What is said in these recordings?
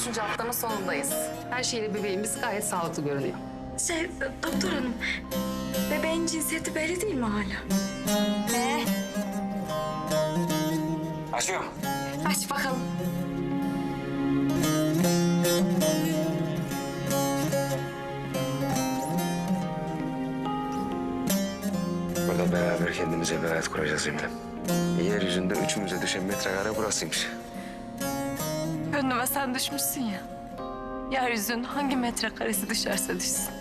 Dördüncü haftanın sonundayız. Her şeyle bebeğimiz gayet sağlıklı görünüyor. Şey, doktor hanım, bebeğin cinsiyeti belli değil mi hala? Ee, Açıyorum. aç bakalım. Burada beraber kendimize bir hayat kuracağız Emine. Yeryüzünde üçümüze düşen metrekare burasıymış. Gönlüme sen düşmüşsün ya. Yeryüzünün hangi metrekaresi düşerse düşsün.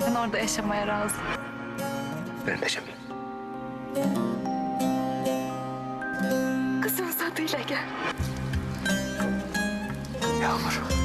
Ben orada yaşamaya razıyım. Ben de Cemil. Kızımız adıyla gel. Yağmur.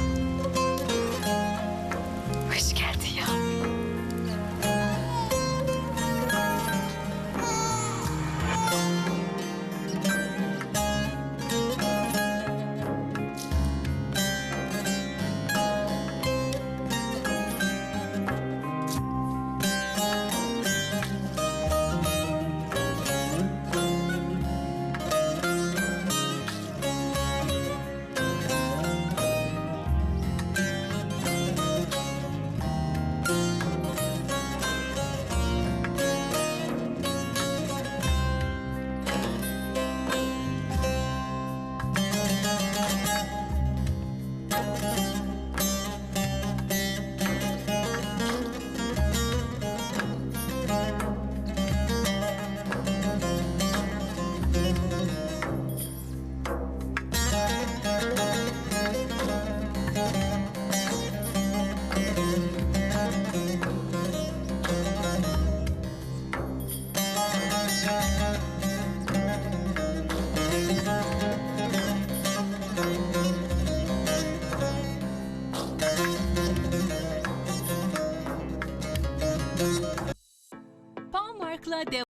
Poundmark'la devam